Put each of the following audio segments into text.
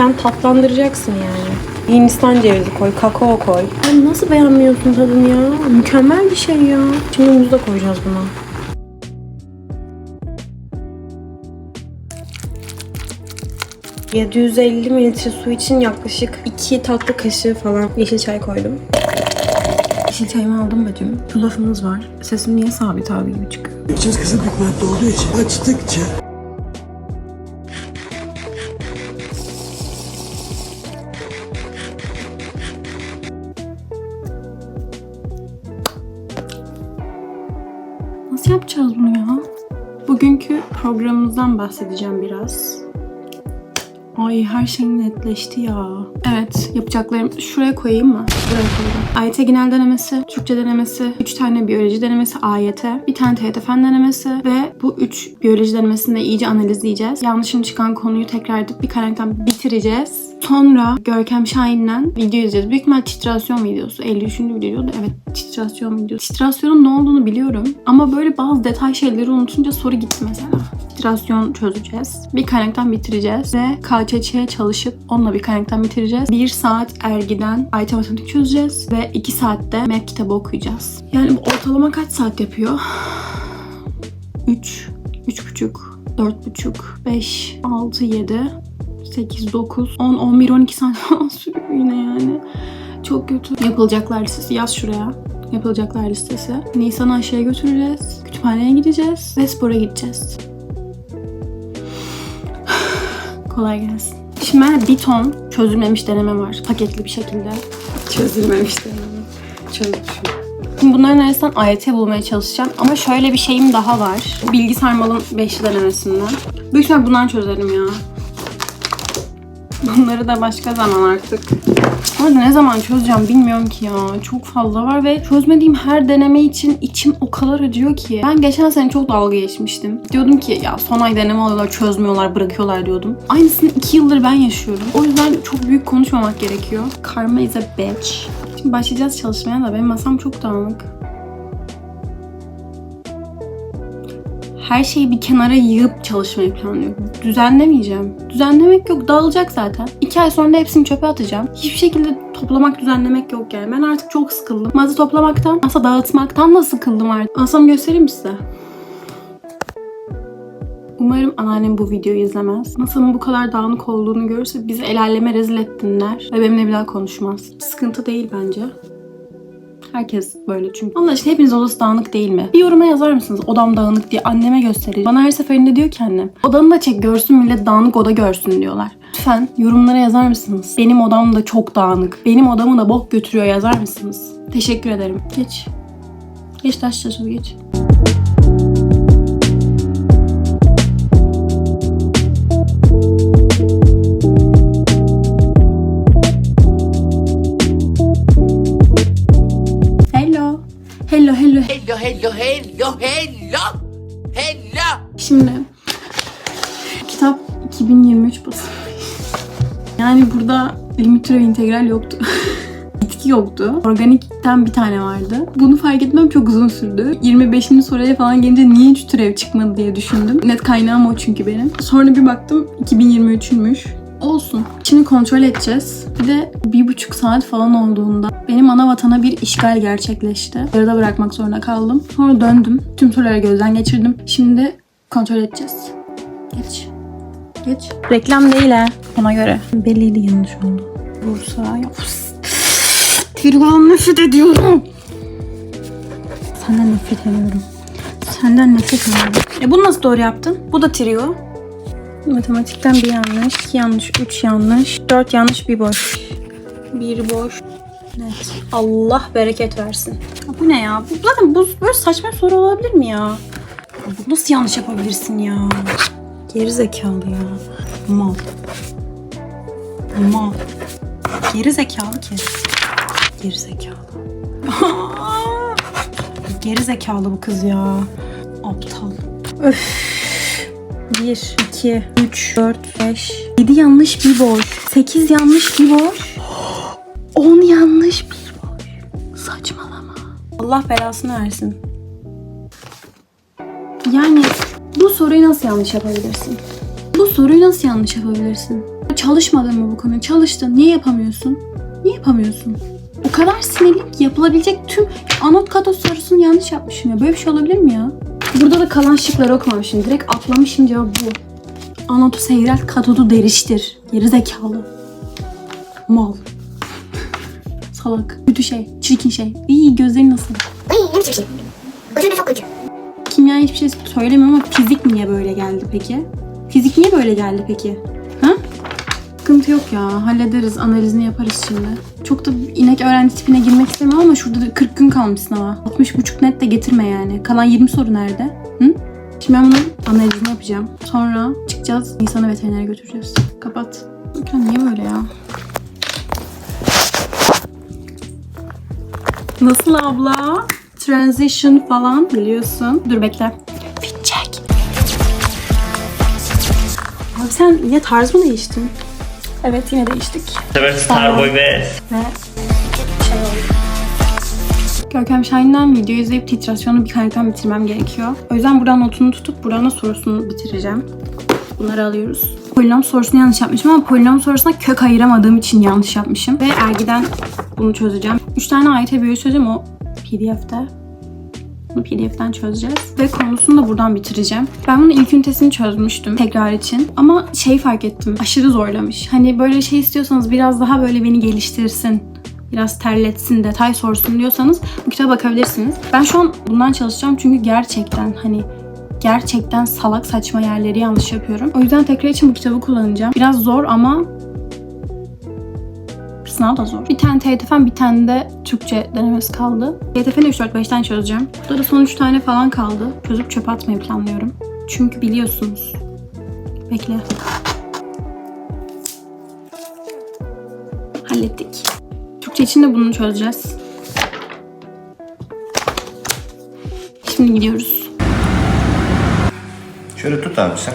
Sen tatlandıracaksın yani. Hindistan cevizi koy, kakao koy. Ya nasıl beğenmiyorsun tadını ya? Mükemmel bir şey ya. Şimdi muz da koyacağız buna. ...750 mililitre su için yaklaşık 2 tatlı kaşığı falan yeşil çay koydum. Yeşil çayımı aldım bacım. Şu lafımız var. Sesim niye sabit abi gibi çıkıyor? Yapacağız kızım hikmetli olduğu için açtıkça yapacağız bunu ya? Bugünkü programımızdan bahsedeceğim biraz. Ay her şey netleşti ya. Evet yapacaklarım şuraya koyayım mı? Buraya koyayım. AYT genel denemesi, Türkçe denemesi, 3 tane biyoloji denemesi AYT, bir tane TYT fen denemesi ve bu 3 biyoloji denemesini de iyice analizleyeceğiz. Yanlışım çıkan konuyu tekrar edip bir kaynaktan bitireceğiz. Sonra Görkem Şahin'den video izleyeceğiz. Büyük ihtimal titrasyon videosu. 53. video da evet titrasyon videosu. Titrasyonun ne olduğunu biliyorum. Ama böyle bazı detay şeyleri unutunca soru gitti mesela. Titrasyon çözeceğiz. Bir kaynaktan bitireceğiz. Ve KÇÇ'ye çalışıp onunla bir kaynaktan bitireceğiz. Bir saat ergiden IT matematik çözeceğiz. Ve iki saatte MEP kitabı okuyacağız. Yani bu ortalama kaç saat yapıyor? 3, 3,5, 4,5, 5, 6, 7, 8, 9, 10, 11, 12 saat falan sürüyor yine yani. Çok kötü. Yapılacaklar listesi yaz şuraya. Yapılacaklar listesi. Nisan'ı aşağıya götüreceğiz. Kütüphaneye gideceğiz. Ve spora gideceğiz. Kolay gelsin. Şimdi bir ton çözülmemiş deneme var. Paketli bir şekilde. Çözülmemiş deneme. Çözdük Şimdi bunların arasından AYT bulmaya çalışacağım. Ama şöyle bir şeyim daha var. Bilgi sarmalın 5 denemesinden. Büyük ihtimalle bundan çözerim ya. Bunları da başka zaman artık. Ama ne zaman çözeceğim bilmiyorum ki ya. Çok fazla var ve çözmediğim her deneme için içim o kadar acıyor ki. Ben geçen sene çok dalga geçmiştim. Diyordum ki ya son ay deneme alıyorlar, çözmüyorlar, bırakıyorlar diyordum. Aynısını iki yıldır ben yaşıyorum. O yüzden çok büyük konuşmamak gerekiyor. Karma is a bitch. Şimdi başlayacağız çalışmaya da benim masam çok dağınık. Her şeyi bir kenara yığıp çalışmayı planlıyorum. Düzenlemeyeceğim. Düzenlemek yok. Dağılacak zaten. İki ay sonra da hepsini çöpe atacağım. Hiçbir şekilde toplamak, düzenlemek yok yani. Ben artık çok sıkıldım. Masa toplamaktan, masa dağıtmaktan da sıkıldım artık. Masamı göstereyim size. Umarım anneannem bu videoyu izlemez. Masamın bu kadar dağınık olduğunu görürse bizi el aleme rezil ettin der. Ve benimle bir daha konuşmaz. Sıkıntı değil bence. Herkes böyle çünkü. Allah aşkına hepiniz odası dağınık değil mi? Bir yoruma yazar mısınız odam dağınık diye anneme gösterir. Bana her seferinde diyor ki annem. Odanı da çek görsün millet dağınık oda görsün diyorlar. Lütfen yorumlara yazar mısınız? Benim odam da çok dağınık. Benim odamı da bok götürüyor yazar mısınız? Teşekkür ederim. Geç. Geç taş taşı geç. Hello. Hello, hello, hello. Şimdi kitap 2023 basımı. Yani burada limit türev integral yoktu. Bitki yoktu. Organikten bir tane vardı. Bunu fark etmem çok uzun sürdü. 25. soruya falan gelince niye hiç türev çıkmadı diye düşündüm. Net kaynağım o çünkü benim. Sonra bir baktım 2023'ünmüş. Olsun. Şimdi kontrol edeceğiz. Bir de bir buçuk saat falan olduğunda benim ana vatana bir işgal gerçekleşti. Yarıda bırakmak zorunda kaldım. Sonra döndüm. Tüm soruları gözden geçirdim. Şimdi kontrol edeceğiz. Geç. Geç. Reklam değil ha. Ona göre. Belliydi yanlış oldu. Bursa. Trigona nefret ediyorum. Senden nefret ediyorum. Senden nefret ediyorum. E bunu nasıl doğru yaptın? Bu da trio. Matematikten bir yanlış, iki yanlış, üç yanlış, dört yanlış, bir boş. Bir boş. Net. Allah bereket versin. Ya bu ne ya? Bu, zaten bu böyle saçma bir soru olabilir mi ya? ya? Bu nasıl yanlış yapabilirsin ya? Geri zekalı ya. Mal. Mal. Geri zekalı ki. Geri zekalı. Geri zekalı bu kız ya. Aptal. Öf. 1, 2, 3, 4, 5, 7 yanlış bir boş. 8 yanlış bir boş. 10 yanlış bir boş. Saçmalama. Allah belasını versin. Yani bu soruyu nasıl yanlış yapabilirsin? Bu soruyu nasıl yanlış yapabilirsin? çalışmadın mı bu konuyu? Çalıştın. Niye yapamıyorsun? Niye yapamıyorsun? O kadar sinirliyim ki yapılabilecek tüm anot katot sorusunu yanlış yapmışım ya. Böyle bir şey olabilir mi ya? Burada da kalan şıkları okumamışım. Direkt atlamışım cevabı bu. Anotu seyrelt, katodu deriştir. Geri zekalı. Mal. Salak. Kötü şey. Çirkin şey. İyi gözleri nasıl? Ay ne biçim şey. De çok kötü. Kimya hiçbir şey söylemiyorum ama fizik niye böyle geldi peki? Fizik niye böyle geldi peki? Sıkıntı yok ya. Hallederiz. Analizini yaparız şimdi. Çok da inek öğrenci tipine girmek istemiyorum ama şurada da 40 gün kalmış sınava. 60,5 net de getirme yani. Kalan 20 soru nerede? Hı? Şimdi ben bunun analizini yapacağım. Sonra çıkacağız. Nisan'ı veterinere götüreceğiz. Kapat. Bakın niye böyle ya? Nasıl abla? Transition falan biliyorsun. Dur bekle. Fit check. Abi sen yine tarz mı değiştin? Evet yine değiştik. sefer Starboy ve Ve. Görkem Şahin'den video izleyip titrasyonu bir kaynaktan bitirmem gerekiyor. O yüzden buradan notunu tutup buradan da sorusunu bitireceğim. Bunları alıyoruz. Polinom sorusunu yanlış yapmışım ama polinom sorusuna kök ayıramadığım için yanlış yapmışım. Ve ergiden bunu çözeceğim. 3 tane AYT biyoloji çözeceğim o pdf'te. Bunu pdf'ten çözeceğiz. Ve konusunu da buradan bitireceğim. Ben bunun ilk ünitesini çözmüştüm tekrar için. Ama şey fark ettim. Aşırı zorlamış. Hani böyle şey istiyorsanız biraz daha böyle beni geliştirsin. Biraz terletsin, detay sorsun diyorsanız bu kitaba bakabilirsiniz. Ben şu an bundan çalışacağım çünkü gerçekten hani gerçekten salak saçma yerleri yanlış yapıyorum. O yüzden tekrar için bu kitabı kullanacağım. Biraz zor ama sınav da zor. Bir tane TYT'fen bir tane de Türkçe denemesi kaldı. TYT'feni 3 4 5 tane çözeceğim. Burada da son 3 tane falan kaldı. Çözüp çöpe atmayı planlıyorum. Çünkü biliyorsunuz. Bekle. Hallettik. Türkçe için de bunu çözeceğiz. Şimdi gidiyoruz. Şöyle tut abi sen.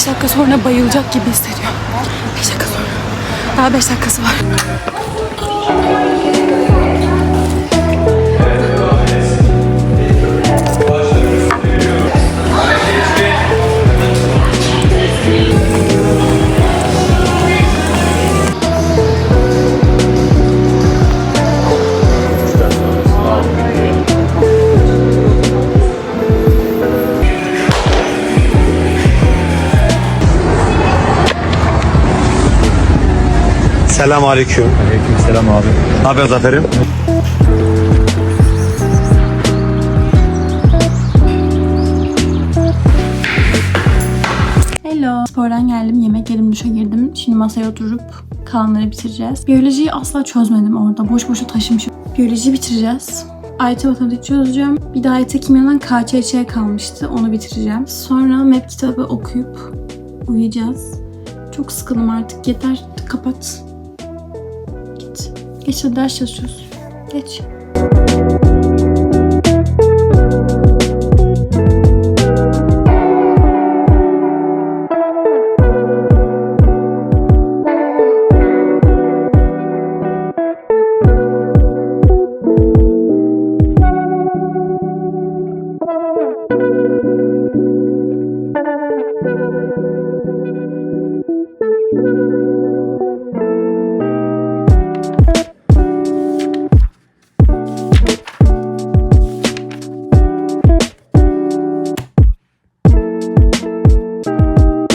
5 dakika sonra bayılacak gibi hissediyorum. 5 dakika sonra. Daha 5 dakikası var. Selam aleyküm. Selam abi. Ne haber Zafer'im? Hello. Spordan geldim, yemek yedim, duşa girdim. Şimdi masaya oturup kalanları bitireceğiz. Biyolojiyi asla çözmedim orada. Boş boşa taşımışım. Biyolojiyi bitireceğiz. AYT matematik çözeceğim. Bir de AYT kimyadan KÇÇ kalmıştı. Onu bitireceğim. Sonra map kitabı okuyup uyuyacağız. Çok sıkıldım artık. Yeter. Kapat. Geçti ders çalışıyoruz. Geç.